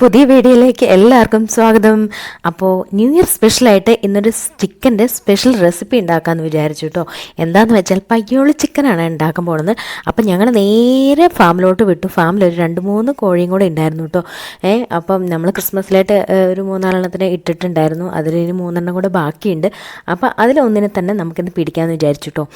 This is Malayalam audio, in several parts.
പുതിയ വീഡിയോയിലേക്ക് എല്ലാവർക്കും സ്വാഗതം. അപ്പോൾ ന്യൂ ഇയർ സ്പെഷ്യലായിട്ട് ഇന്നൊരു ചിക്കന്റെ സ്പെഷ്യൽ റെസിപ്പി ഉണ്ടാക്കാമെന്ന് വിചാരിച്ചു കേട്ടോ എന്താണെന്ന് വെച്ചാൽ പയ്യോളി ചിക്കനാണ് ഉണ്ടാക്കാൻ പോകുന്നത് അപ്പം ഞങ്ങൾ നേരെ ഫാമിലോട്ട് വിട്ടു. ഫാമിലൊരു രണ്ട് മൂന്ന് കോഴിയും കൂടെ ഉണ്ടായിരുന്നു കേട്ടോ ഏ അപ്പം നമ്മൾ ക്രിസ്മസിലായിട്ട് ഒരു മൂന്നാലെണ്ണത്തിന് ഇട്ടിട്ടുണ്ടായിരുന്നു. അതിൽ ഇനി മൂന്നെണ്ണം കൂടെ ബാക്കിയുണ്ട്. അപ്പം അതിലൊന്നിനെ തന്നെ നമുക്കിന്ന് പിടിക്കാമെന്ന് വിചാരിച്ചു കേട്ടോ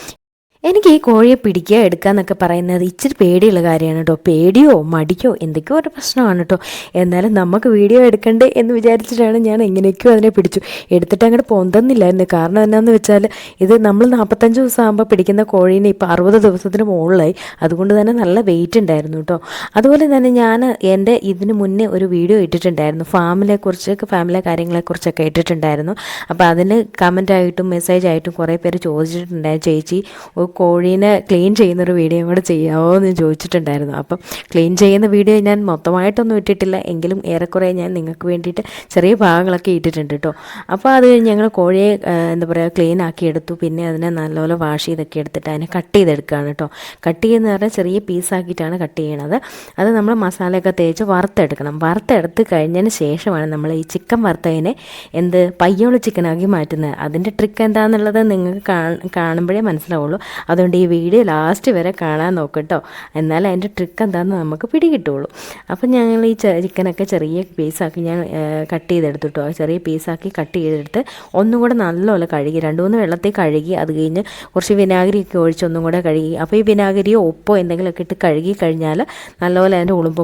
എനിക്ക് ഈ കോഴിയെ പിടിക്കുക എടുക്കുക എന്നൊക്കെ പറയുന്നത് ഇച്ചിരി പേടിയുള്ള കാര്യമാണ് കേട്ടോ. പേടിയോ മടിയോ എന്തൊക്കെയോ ഒരു പ്രശ്നമാണ് കേട്ടോ. എന്നാലും നമുക്ക് വീഡിയോ എടുക്കണ്ടേ എന്ന് വിചാരിച്ചിട്ടാണ് ഞാൻ എങ്ങനെയൊക്കെയോ അതിനെ പിടിച്ചു. എടുത്തിട്ട് അങ്ങോട്ട് പൊന്തുന്നില്ലായിരുന്നു. കാരണം എന്നാന്ന് വെച്ചാൽ ഇത് നമ്മൾ നാൽപ്പത്തഞ്ച് ദിവസം ആകുമ്പോൾ പിടിക്കുന്ന കോഴീനെ ഇപ്പോൾ അറുപത് ദിവസത്തിന് മുകളിലായി. അതുകൊണ്ട് തന്നെ നല്ല വെയിറ്റ് ഉണ്ടായിരുന്നു കേട്ടോ. അതുപോലെ തന്നെ ഞാൻ എന്റെ ഇതിന് മുന്നേ ഒരു വീഡിയോ ഇട്ടിട്ടുണ്ടായിരുന്നു. ഫാമിലെ കുറിച്ചൊക്കെ ഫാമിലെ കാര്യങ്ങളെക്കുറിച്ചൊക്കെ ഇട്ടിട്ടുണ്ടായിരുന്നു. അപ്പോൾ അതിന് കമന്റ് ആയിട്ടും മെസ്സേജ് ആയിട്ടും കുറേ പേര് ചോദിച്ചിട്ടുണ്ടായിരുന്നു. ചേച്ചി കോഴീനെ ക്ലീൻ ചെയ്യുന്നൊരു വീഡിയോ കൂടെ ചെയ്യാമോ എന്ന് ചോദിച്ചിട്ടുണ്ടായിരുന്നു. അപ്പം ക്ലീൻ ചെയ്യുന്ന വീഡിയോ ഞാൻ മൊത്തമായിട്ടൊന്നും ഇട്ടിട്ടില്ല. എങ്കിലും ഏറെക്കുറെ ഞാൻ നിങ്ങൾക്ക് വേണ്ടിയിട്ട് ചെറിയ ഭാഗങ്ങളൊക്കെ ഇട്ടിട്ടുണ്ട് കേട്ടോ അപ്പോൾ അത് കഴിഞ്ഞ് ഞങ്ങൾ കോഴിയെ എന്താ പറയുക ക്ലീൻ ആക്കി എടുത്തു. പിന്നെ അതിനെ നല്ലപോലെ വാഷ് ചെയ്തൊക്കെ എടുത്തിട്ട് അതിനെ കട്ട് ചെയ്തെടുക്കുകയാണ് കേട്ടോ കട്ട് ചെയ്യുന്ന പറഞ്ഞാൽ ചെറിയ പീസാക്കിയിട്ടാണ് കട്ട് ചെയ്യണത്. അത് നമ്മൾ മസാലയൊക്കെ തേച്ച് വറുത്തെടുക്കണം. വറുത്തെടുത്ത് കഴിഞ്ഞതിന് ശേഷമാണ് നമ്മൾ ഈ ചിക്കൻ വറുത്തതിനെ എന്ത് പയ്യോളി ചിക്കനാക്കി മാറ്റുന്നത്. അതിന്റെ ട്രിക്ക് എന്താണെന്നുള്ളത് നിങ്ങൾക്ക് കാണുമ്പോഴേ മനസ്സിലാവുള്ളൂ. അതുകൊണ്ട് ഈ വീഡിയോ ലാസ്റ്റ് വരെ കാണാൻ നോക്കട്ടോ. എന്നാൽ അതിന്റെ ട്രിക്ക് എന്താണെന്ന് നമുക്ക് പിടികിട്ടുള്ളൂ. അപ്പം ഞങ്ങൾ ഈ ചിക്കനൊക്കെ ചെറിയ പീസാക്കി ഞാൻ കട്ട് ചെയ്തെടുത്തിട്ടോ ചെറിയ പീസാക്കി കട്ട് ചെയ്തെടുത്ത് ഒന്നും കൂടെ നല്ലപോലെ കഴുകി രണ്ട് മൂന്ന് വെള്ളത്തിൽ കഴുകി അത് കഴിഞ്ഞ് കുറച്ച് വിനാഗിരിയൊക്കെ ഒഴിച്ച് ഒന്നും കൂടെ കഴുകി. അപ്പോൾ ഈ വിനാഗിരിയോ ഉപ്പോ എന്തെങ്കിലുമൊക്കെ ഇട്ട് കഴുകി കഴിഞ്ഞാൽ നല്ലപോലെ അതിന്റെ ഉളുമ്പ്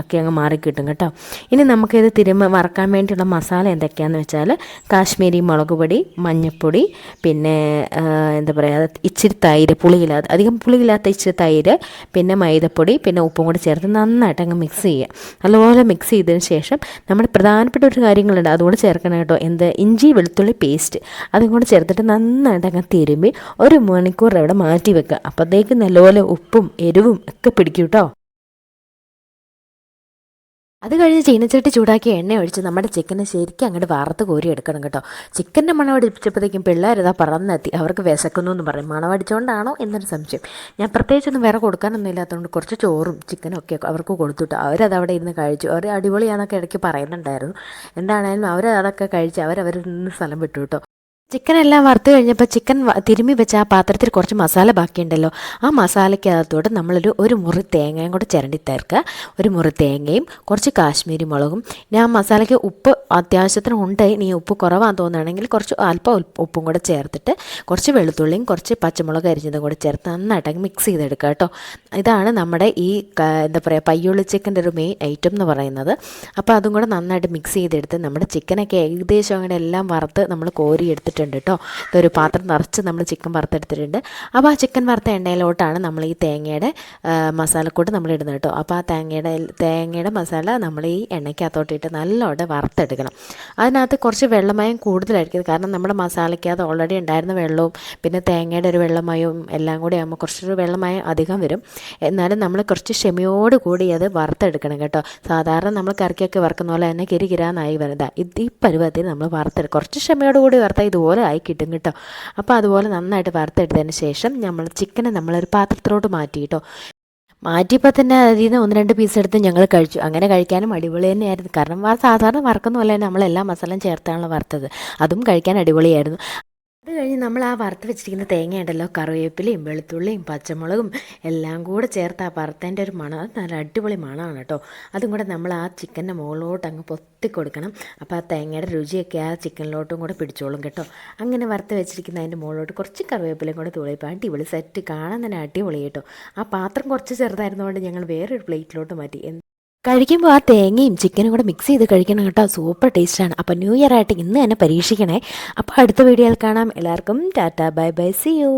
ഒക്കെ അങ്ങ് മാറിക്കിട്ടും കേട്ടോ. ഇനി നമുക്കിത് തിരുമ വറക്കാൻ വേണ്ടിയുള്ള മസാല എന്തൊക്കെയാണെന്ന് വെച്ചാൽ കാശ്മീരി മുളക് പൊടി മഞ്ഞൾപ്പൊടി പിന്നെ എന്താ പറയുക ഇച്ചിരി തൈര് പുളിയില്ലാത്ത അധികം പുളിയില്ലാത്ത ഇച്ചിരി തൈര് പിന്നെ മൈദപ്പൊടി പിന്നെ ഉപ്പും കൂടി ചേർത്ത് നന്നായിട്ട് അങ്ങ് മിക്സ് ചെയ്യുക. നല്ലപോലെ മിക്സ് ചെയ്തതിന് ശേഷം നമ്മൾ പ്രധാനപ്പെട്ട ഒരു കാര്യങ്ങളുണ്ട്. അതുകൂടെ ചേർക്കണം കേട്ടോ. എന്ത്? ഇഞ്ചി വെളുത്തുള്ളി പേസ്റ്റ് അതും കൂടെ ചേർത്തിട്ട് നന്നായിട്ട് അങ്ങ് തിരുമ്പി ഒരു മണിക്കൂർ അവിടെ മാറ്റി വെക്കുക. അപ്പോഴത്തേക്ക് നല്ലപോലെ ഉപ്പും എരിവും ഒക്കെ പിടിക്കും കേട്ടോ. അത് കഴിഞ്ഞ് ചീനച്ചട്ടി ചൂടാക്കി എണ്ണ ഒഴിച്ച് നമ്മുടെ ചിക്കനെ ശരിക്കും അങ്ങോട്ട് വറുത്ത് കോരി എടുക്കണം കേട്ടോ. ചിക്കന്റെ മണം പിള്ളേരതാ പറന്നെത്തി. അവർക്ക് വിശക്കുന്നു എന്ന് പറയും. മണം അടിച്ചുകൊണ്ടാണോ എന്നൊരു സംശയം. ഞാൻ പ്രത്യേകിച്ചൊന്നും വേറെ കൊടുക്കാനൊന്നും ഇല്ലാത്തതുകൊണ്ട് കുറച്ച് ചോറും ചിക്കനും ഒക്കെ അവർക്ക് കൊടുത്തിട്ട്. അവരത് അവിടെ ഇരുന്ന് കഴിച്ചു. അവർ അടിപൊളിയാണെന്നൊക്കെ ഇടയ്ക്ക് പറയുന്നുണ്ടായിരുന്നു. എന്താണേലും അവരതൊക്കെ കഴിച്ച് അവരവരിൽ നിന്ന് സ്ഥലം വിട്ടു കേട്ടോ ചിക്കൻ എല്ലാം വറുത്ത് കഴിഞ്ഞപ്പോൾ ചിക്കൻ തിരുമ്മി വെച്ച ആ പാത്രത്തിൽ കുറച്ച് മസാല ബാക്കിയുണ്ടല്ലോ. ആ മസാലയ്ക്കകത്തോട്ട് നമ്മളൊരു ഒരു മുറി തേങ്ങയും കൂടെ ചിരണ്ടി തീർക്കുക ഒരു മുറി തേങ്ങയും കുറച്ച് കാശ്മീരി മുളകും. ഞാൻ മസാലയ്ക്ക് ഉപ്പ് അത്യാവശ്യത്തിന് ഉണ്ട്. ഇനി ഉപ്പ് കുറവാന്ന് തോന്നുകയാണെങ്കിൽ കുറച്ച് അല്പം ഉപ്പും കൂടെ ചേർത്തിട്ട് കുറച്ച് വെളുത്തുള്ളിയും കുറച്ച് പച്ചമുളക് അരിഞ്ഞതും കൂടെ ചേർത്ത് നന്നായിട്ട് മിക്സ് ചെയ്തെടുക്കുക കേട്ടോ. ഇതാണ് നമ്മുടെ ഈ എന്താ പറയുക പയ്യുള്ളി ചിക്കന്റെ ഒരു മെയിൻ ഐറ്റം എന്ന് പറയുന്നത്. അപ്പോൾ അതും കൂടെ നന്നായിട്ട് മിക്സ് ചെയ്തെടുത്ത് നമ്മുടെ ചിക്കനൊക്കെ ഏകദേശം അങ്ങനെ എല്ലാം വറുത്ത് നമ്മൾ കോരി എടുത്തിട്ടുണ്ട് കേട്ടോ. അതൊരു പാത്രം നിറച്ച് നമ്മൾ ചിക്കൻ വറുത്തെടുത്തിട്ടുണ്ട്. അപ്പോൾ ആ ചിക്കൻ വറുത്ത എണ്ണയിലോട്ടാണ് നമ്മൾ ഈ തേങ്ങയുടെ മസാലക്കൂട്ട് നമ്മൾ ഇടുന്നത് കേട്ടോ. അപ്പോൾ ആ തേങ്ങയുടെ തേങ്ങയുടെ മസാല നമ്മൾ ഈ എണ്ണയ്ക്കകത്തോട്ടിട്ട് നല്ലോണം വറുത്തെടുക്കണം. അതിനകത്ത് കുറച്ച് വെള്ളമയം കൂടുതലായിരിക്കും. കാരണം നമ്മുടെ മസാലയ്ക്കകത്ത് ഓൾറെഡി ഉണ്ടായിരുന്ന വെള്ളവും പിന്നെ തേങ്ങയുടെ ഒരു വെള്ളമയവും എല്ലാം കൂടി ആകുമ്പോൾ കുറച്ചൊരു വെള്ളമയം അധികം വരും. എന്നാലും നമ്മൾ കുറച്ച് ക്ഷമയോട് കൂടി അത് വറുത്തെടുക്കണം കേട്ടോ. സാധാരണ നമ്മൾ കറിക്കൊക്കെ വറുക്കുന്ന പോലെ തന്നെ കിരികിരാന്നായി വരുന്നതാണ് വരുന്നത് ഇത് ഈ പരുവത്തിൽ നമ്മൾ വറുത്തെടുക്കും കുറച്ച് ക്ഷമയോട് കൂടി വറുത്താൽ ഇതുപോലെ ആയി കിട്ടും കേട്ടോ. അപ്പോൾ അതുപോലെ നന്നായിട്ട് വറുത്തെടുത്തതിന് ശേഷം നമ്മൾ ചിക്കനെ നമ്മളൊരു പാത്രത്തിലോട്ട് മാറ്റി കേട്ടോ മാറ്റിയപ്പോൾ തന്നെ അതിൽ നിന്ന് ഒന്ന് രണ്ട് പീസ് എടുത്ത് ഞങ്ങൾ കഴിച്ചു. അങ്ങനെ കഴിക്കാനും അടിപൊളി തന്നെയായിരുന്നു. കാരണം സാധാരണ വറുക്കുന്ന പോലെ തന്നെ നമ്മൾ എല്ലാ മസാലയും ചേർത്താണല്ലോ വറുത്തത്. അതും കഴിക്കാൻ അടിപൊളിയായിരുന്നു. അത് കഴിഞ്ഞ് നമ്മൾ ആ വറുത്ത് വെച്ചിരിക്കുന്ന തേങ്ങ ഉണ്ടല്ലോ കറിവേപ്പിലയും വെളുത്തുള്ളിയും പച്ചമുളകും എല്ലാം കൂടെ ചേർത്ത് ആ വറുത്തതിന്റെ ഒരു മണം നല്ല അടിപൊളി മണമാണ് കേട്ടോ. അതും കൂടെ നമ്മൾ ആ ചിക്കന്റെ മുകളിലോട്ട് അങ്ങ് പൊത്തി കൊടുക്കണം. അപ്പോൾ ആ തേങ്ങയുടെ രുചിയൊക്കെ ആ ചിക്കനിലോട്ടും കൂടെ പിടിച്ചോളും കേട്ടോ. അങ്ങനെ വറുത്ത് വെച്ചിരിക്കുന്ന അതിന്റെ മുകളിലോട്ട് കുറച്ച് കറിവേപ്പിലയും കൂടെ തുളിയപ്പോൾ അടിപൊളി സെറ്റ് കാണാൻ തന്നെ അടിപൊളി കേട്ടോ. ആ പാത്രം കുറച്ച് ചെറുതായിരുന്നതുകൊണ്ട് ഞങ്ങൾ വേറൊരു പ്ലേറ്റിലോട്ട് മാറ്റി. കഴിക്കുമ്പോൾ ആ തേങ്ങയും ചിക്കനും കൂടെ മിക്സ് ചെയ്ത് കഴിക്കണം കേട്ടോ. സൂപ്പർ ടേസ്റ്റാണ് അപ്പോൾ ന്യൂ ഇയർ ആയിട്ട് ഇന്ന് തന്നെ പരീക്ഷിക്കണേ. അപ്പോൾ അടുത്ത വീഡിയോയിൽ കാണാം. എല്ലാവർക്കും tata bye bye see you